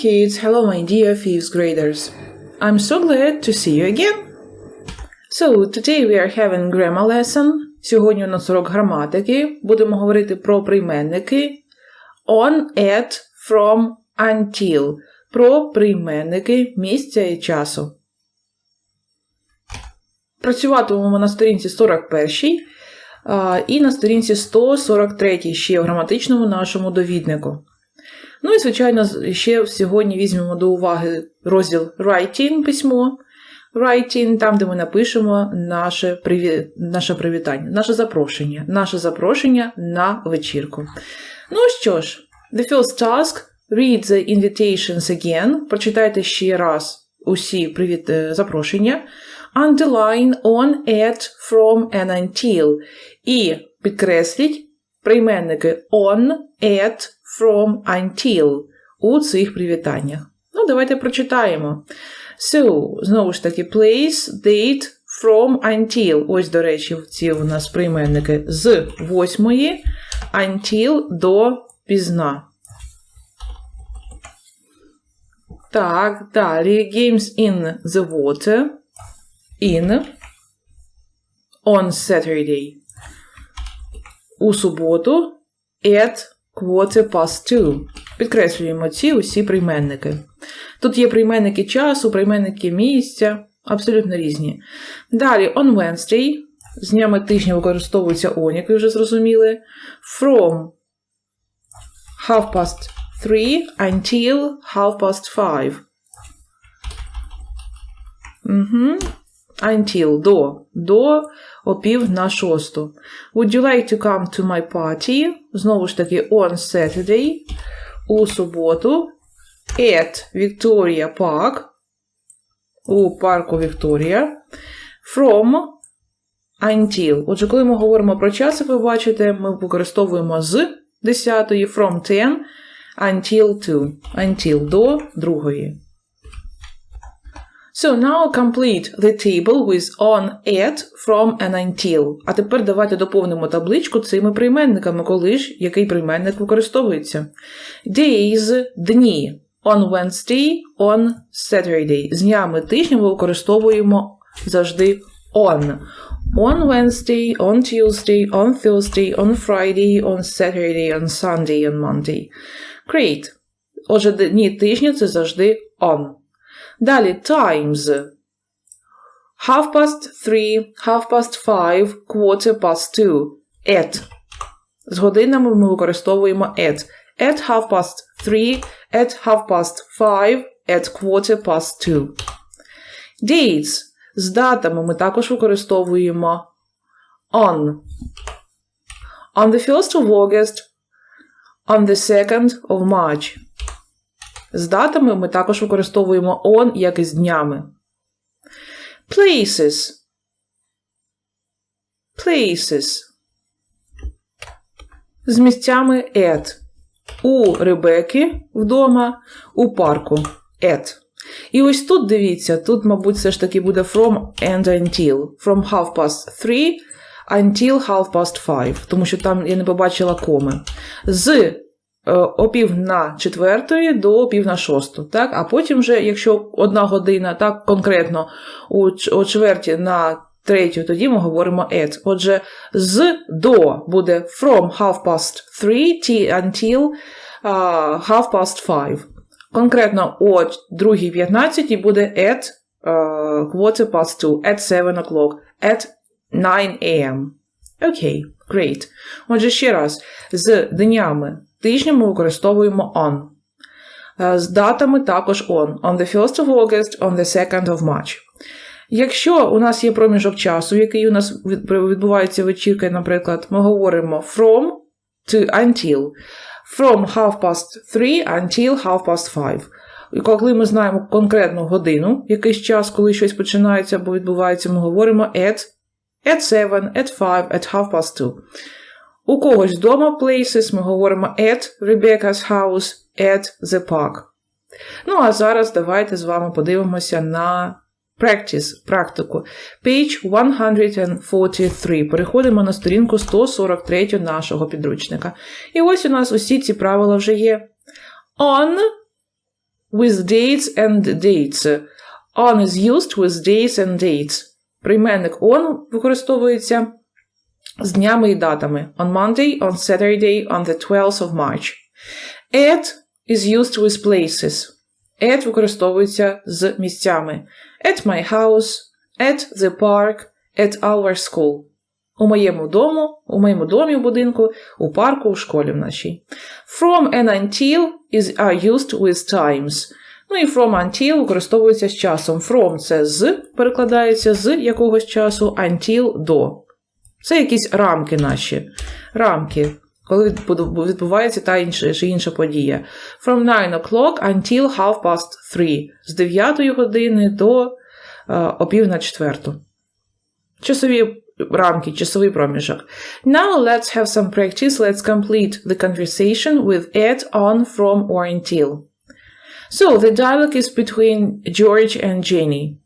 kids, hello my dear fifth graders. I'm so glad to see you again. So, today we are having grammar lesson. Сьогодні у нас урок граматики. Будемо говорити про прийменники on, at, from, until. Про прийменники місця і часу. Працюватимемо на сторінці 41 а, і на сторінці 143 ще в граматичному нашому довіднику. Ну і, звичайно, ще сьогодні візьмемо до уваги розділ Writing письмо. Writing, там, де ми напишемо наше, приві... наше привітання, наше запрошення, наше запрошення на вечірку. Ну що ж, the first task read the invitations again. Прочитайте ще раз усі привіт... е, запрошення. Underline on, at, from and until. І підкресліть прийменники on, at, from, until у цих привітаннях. Ну, давайте прочитаємо. So, знову ж таки, place, date, from, until. Ось, до речі, ці у нас прийменники з восьмої until до пізна. Так, далі. Games in the water. In. On Saturday. У суботу. At quarter past two. Підкреслюємо ці усі прийменники. Тут є прийменники часу, прийменники місця, абсолютно різні. Далі, on Wednesday. З днями тижня використовується on, як ви вже зрозуміли. From half past three until half past five. Угу. Until до. До опів на шосту. Would you like to come to my party? Знову ж таки, on Saturday. У суботу. At Victoria Park. У парку Вікторія. From until. Отже, коли ми говоримо про час, як ви бачите, ми використовуємо з 10 from 10 until 2. Until до другої. So now complete the table with on, at, from and until. А тепер давайте доповнимо табличку цими прийменниками, коли ж який прийменник використовується. Days – дні. On Wednesday, on Saturday. З днями тижня ми використовуємо завжди on. On Wednesday, on Tuesday, on Thursday, on Friday, on Saturday, on Sunday, on Monday. Great. Отже, дні тижня це завжди on. Далі times. Half past three, half past five, quarter past two. At. З годинами ми використовуємо at. At half past three, at half past five, at quarter past two. Dates. З датами ми також використовуємо on. On the 1st of August, on the 2nd of March. З датами ми також використовуємо on, як і з днями. Places. Places. З місцями at. У Ребеки вдома, у парку at. І ось тут дивіться, тут, мабуть, все ж таки буде from and until. From half past three until half past five. Тому що там я не побачила коми. З е, опів на четвертої до опів на шосту. Так? А потім вже, якщо одна година, так конкретно о чверті на третю, тоді ми говоримо at. Отже, з до буде from half past three until uh, half past five. Конкретно о 2.15 буде at uh, quarter past two, at 7 o'clock, at 9 a.m. Окей, great. Отже, ще раз, з днями тижня ми використовуємо on. Е, З датами також on. On the 1st of August, on the 2nd of March. Якщо у нас є проміжок часу, який у нас відбувається вечірка, наприклад, ми говоримо from to until. From half past three until half past five. І коли ми знаємо конкретну годину, якийсь час, коли щось починається або відбувається, ми говоримо at, at 7, at 5, at half past two. У когось вдома places ми говоримо at Rebecca's house, at the park. Ну, а зараз давайте з вами подивимося на practice, практику. Page 143. Переходимо на сторінку 143 нашого підручника. І ось у нас усі ці правила вже є. On with dates and dates. On is used with dates and dates. Прийменник on використовується з днями і датами. On Monday, on Saturday, on the 12th of March. At is used with places. At використовується з місцями. At my house, at the park, at our school. У моєму дому, у моєму домі в будинку, у парку, у школі в нашій. From and until is are used with times. Ну і from until використовується з часом. From це з, перекладається з якогось часу, until до. Це якісь рамки наші. Рамки, коли відбувається та інша, чи інша подія. From 9 o'clock until half past 3. З 9 години до е, опів на четверту. Часові рамки, часовий проміжок. Now let's have some practice. Let's complete the conversation with at, on, from, or until. So the dialogue is between George and Jenny.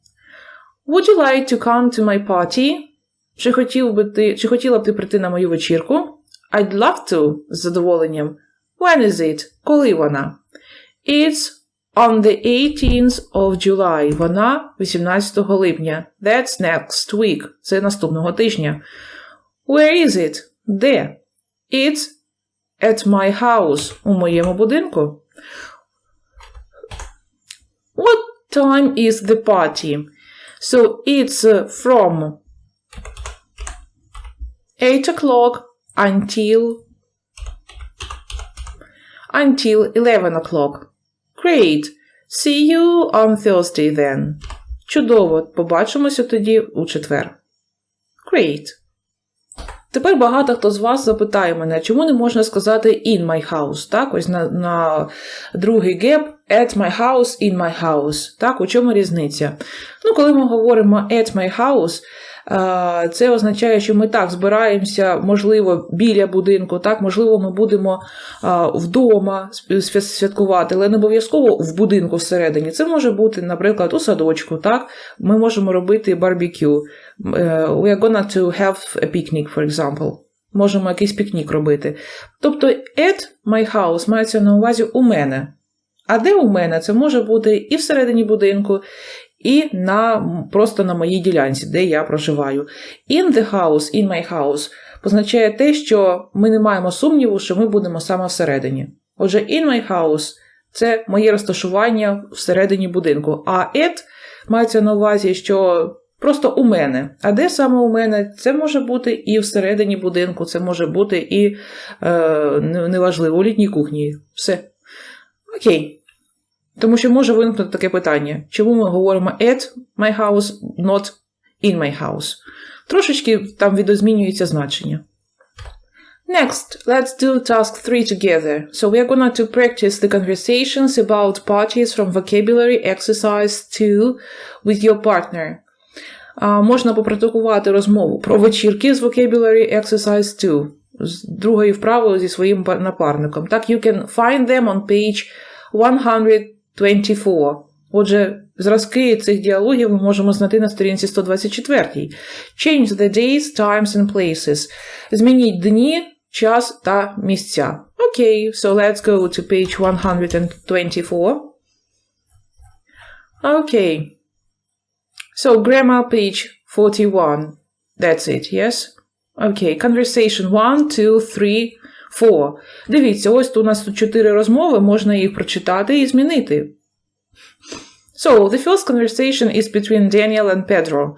Would you like to come to my party? Чи, хотів би ти, чи хотіла б ти прийти на мою вечірку? I'd love to, з задоволенням. When is it? Коли вона? It's on the 18th of July. Вона 18 липня. That's next week. Це наступного тижня. Where is it? Де? It's at my house. У моєму будинку. What time is the party? So it's uh, from 8 o'clock until until 11 o'clock. Great. See you on Thursday then. Чудово. Побачимося тоді у четвер. Great. Тепер багато хто з вас запитає мене, чому не можна сказати in my house, так? Ось на, на другий геп at my house, in my house. Так, у чому різниця? Ну, коли ми говоримо at my house, це означає, що ми так збираємося, можливо, біля будинку, так, можливо, ми будемо е, вдома святкувати, але не обов'язково в будинку всередині. Це може бути, наприклад, у садочку, так? Ми можемо робити барбекю. Е, We are gonna to have a picnic, for example. Можемо якийсь пікнік робити. Тобто, at my house мається на увазі у мене. А де у мене? Це може бути і всередині будинку, і на, просто на моїй ділянці, де я проживаю. In the house, in my house позначає те, що ми не маємо сумніву, що ми будемо саме всередині. Отже, in my house це моє розташування всередині будинку. А at мається на увазі, що просто у мене. А де саме у мене? Це може бути і всередині будинку, це може бути і е, неважливо, у літній кухні. Все. Окей. Тому що може виникнути таке питання: чому ми говоримо at my house, not in my house? Трошечки там відозмінюється значення. Next, let's do task 3 together. So we are going to practice the conversations about parties from vocabulary exercise 2 with your partner. А, можна попрактикувати розмову про вечірки з vocabulary exercise 2 з другою вправою зі своїм напарником. Так, you can find them on page 124. Отже, зразки цих діалогів ми можемо знайти на сторінці 124. Change the days, times and places. Змініть дні, час та місця. Окей, so let's go to page 124. Okay. So grammar page 41. That's it, yes? Okay, conversation 1, 2, 3, 4. Дивіться, ось тут у нас тут чотири розмови, можна їх прочитати і змінити. So, the first conversation is between Daniel and Pedro.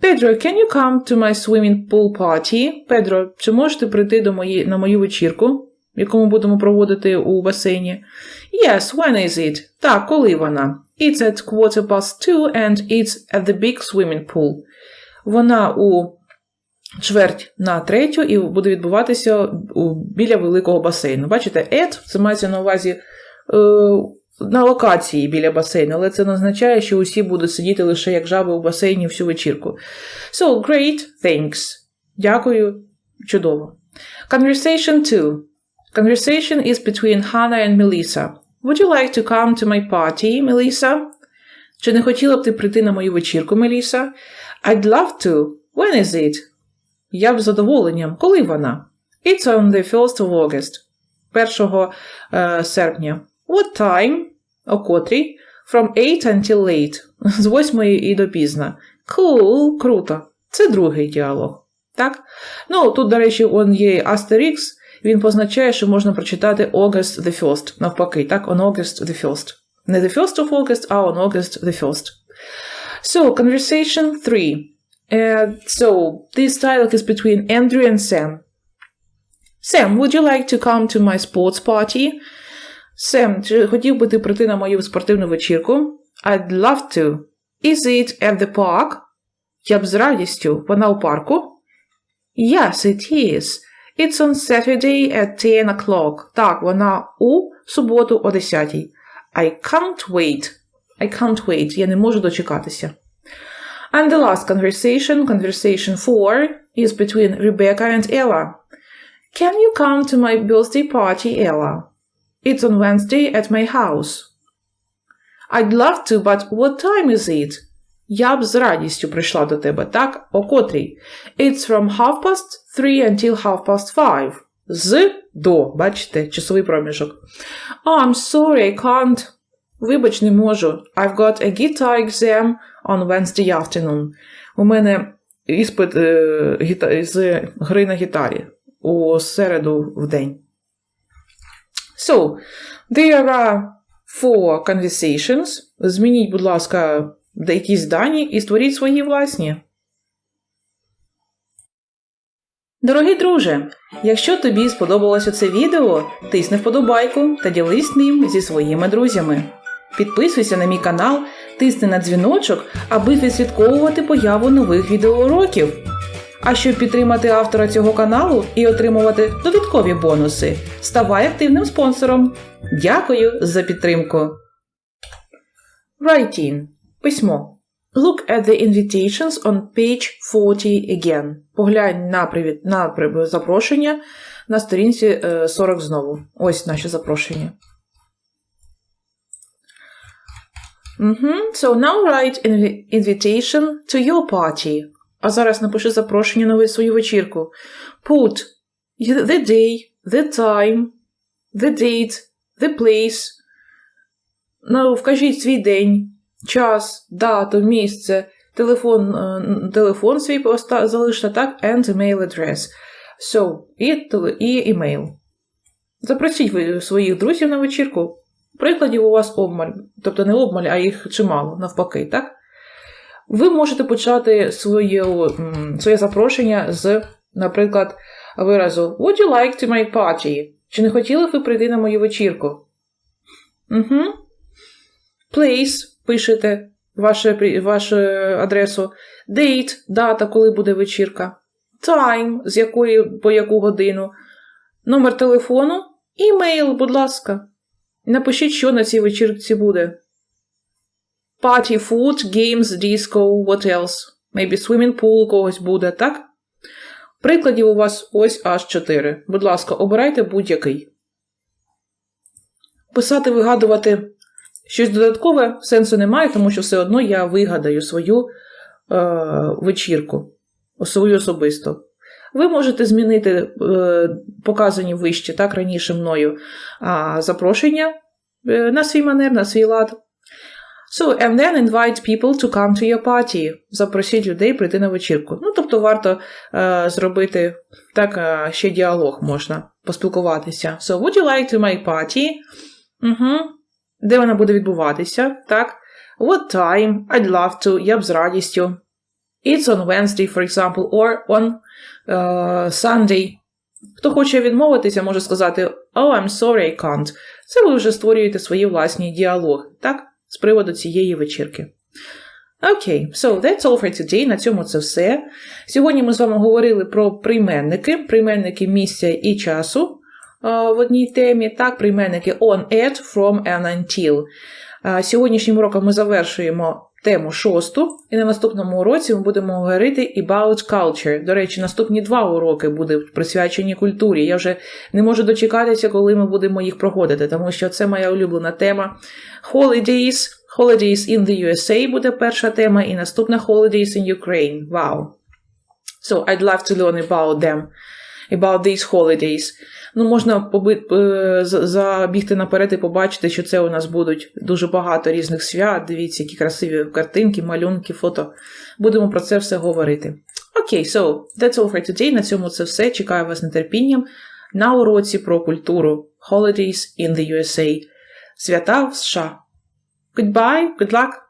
Pedro, can you come to my swimming pool party? Pedro, чи можете прийти до мої, на мою вечірку, яку ми будемо проводити у басейні? Yes, when is it? Так, коли вона? It's at quarter past two and it's at the big swimming pool. Вона у чверть на третю і буде відбуватися біля великого басейну. Бачите, at це мається на увазі е, на локації біля басейну, але це не означає, що усі будуть сидіти лише як жаби у басейні всю вечірку. So, great, thanks. Дякую, чудово. Conversation 2. Conversation is between Hannah and Melissa. Would you like to come to my party, Melissa? Чи не хотіла б ти прийти на мою вечірку, Меліса? I'd love to. When is it? Я б з задоволенням. Коли вона? It's on the 1st of August. 1 е, серпня. What time? О котрій? From 8 until late. З 8 і до пізна. Cool, круто. Це другий діалог. Так? Ну, тут, до речі, он є астерікс, він позначає, що можна прочитати August the 1st, навпаки, так, on August the 1st. Не the 1st of August, а on August the 1st. So, conversation 3. Uh, so, this dialogue is between Andrew and Sam. Sam, would you like to come to my sports party? Sam, чи хотів би ти прийти на мою спортивну вечірку? I'd love to. Is it at the park? Я б з радістю. Вона у парку? Yes, it is. It's on Saturday at 10 o'clock. Так, вона у суботу о 10. I can't wait. I can't wait. Я не можу дочекатися. And the last conversation, conversation 4, is between Rebecca and Ella. Can you come to my birthday party, Ella? It's on Wednesday at my house. I'd love to, but what time is it? Я б з радістю прийшла до тебе, так? О котрій? It's from half past three until half past five. З до, бачите, часовий проміжок. Oh, I'm sorry, I can't. Вибач, не можу. I've got a guitar exam on Wednesday afternoon. У мене іспит е, гіта- з гри на гітарі у середу в день. So, there are four conversations. Змініть, будь ласка, якісь дані і створіть свої власні. Дорогий друже, якщо тобі сподобалося це відео, тисни вподобайку та ділись ним зі своїми друзями. Підписуйся на мій канал, тисни на дзвіночок, аби відслідковувати появу нових відеоуроків. А щоб підтримати автора цього каналу і отримувати додаткові бонуси, ставай активним спонсором. Дякую за підтримку. Writing. Письмо. Look at the invitations on page 40 again. Поглянь на, привіт, на запрошення на сторінці е, 40 знову. Ось наші запрошення. Мгм. So now write invi- invitation to your party. А зараз напиши запрошення на свою вечірку. Put the day, the time, the date, the place. Ну, вкажіть свій день, час, дату, місце, телефон, е, телефон свій залиште, так, and email address. So, і, і email. Запросіть своїх друзів на вечірку. Прикладів у вас обмаль, тобто не обмаль, а їх чимало, навпаки, так? Ви можете почати своє, своє запрошення з, наприклад, виразу Would you like to my party? Чи не хотіли б ви прийти на мою вечірку? Угу. Place пишете ваше, вашу адресу. Date – дата, коли буде вечірка. Time – з якої по яку годину. Номер телефону. Імейл, будь ласка. Напишіть, що на цій вечірці буде. Party food, games, disco, what else? Maybe swimming pool когось буде, так? Прикладів у вас ось аж 4. Будь ласка, обирайте будь-який. Писати, вигадувати щось додаткове сенсу немає, тому що все одно я вигадаю свою е, вечірку, свою особисто. Ви можете змінити е, показані вище, так, раніше мною запрошення е, на свій манер, на свій лад. So, and then invite people to come to your party. Запросіть людей прийти на вечірку. Ну, тобто варто е, зробити так, е, ще діалог можна поспілкуватися. So, would you like to my party? Угу. Де вона буде відбуватися? Так. What time? I'd love to. Я б з радістю. It's on Wednesday, for example, or on uh, Sunday. Хто хоче відмовитися, може сказати Oh, I'm sorry, I can't. Це ви вже створюєте свої власні діалоги, так? З приводу цієї вечірки. Окей, okay, so that's all for today. На цьому це все. Сьогодні ми з вами говорили про прийменники, прийменники місця і часу а, в одній темі. Так, прийменники on, at, from and until. А, Сьогоднішнім уроком ми завершуємо тему шосту, і на наступному уроці ми будемо говорити about culture. До речі, наступні два уроки будуть присвячені культурі. Я вже не можу дочекатися, коли ми будемо їх проходити, тому що це моя улюблена тема. Holidays. Holidays in the USA буде перша тема, і наступна Holidays in Ukraine. Wow. So I'd love to learn about them. about these holidays. Ну, можна поби, е, забігти наперед і побачити, що це у нас будуть дуже багато різних свят. Дивіться, які красиві картинки, малюнки, фото. Будемо про це все говорити. Окей, so that's all for today. На цьому це все. Чекаю вас нетерпінням на уроці про культуру Holidays in the USA. Свята в США. Goodbye, good luck!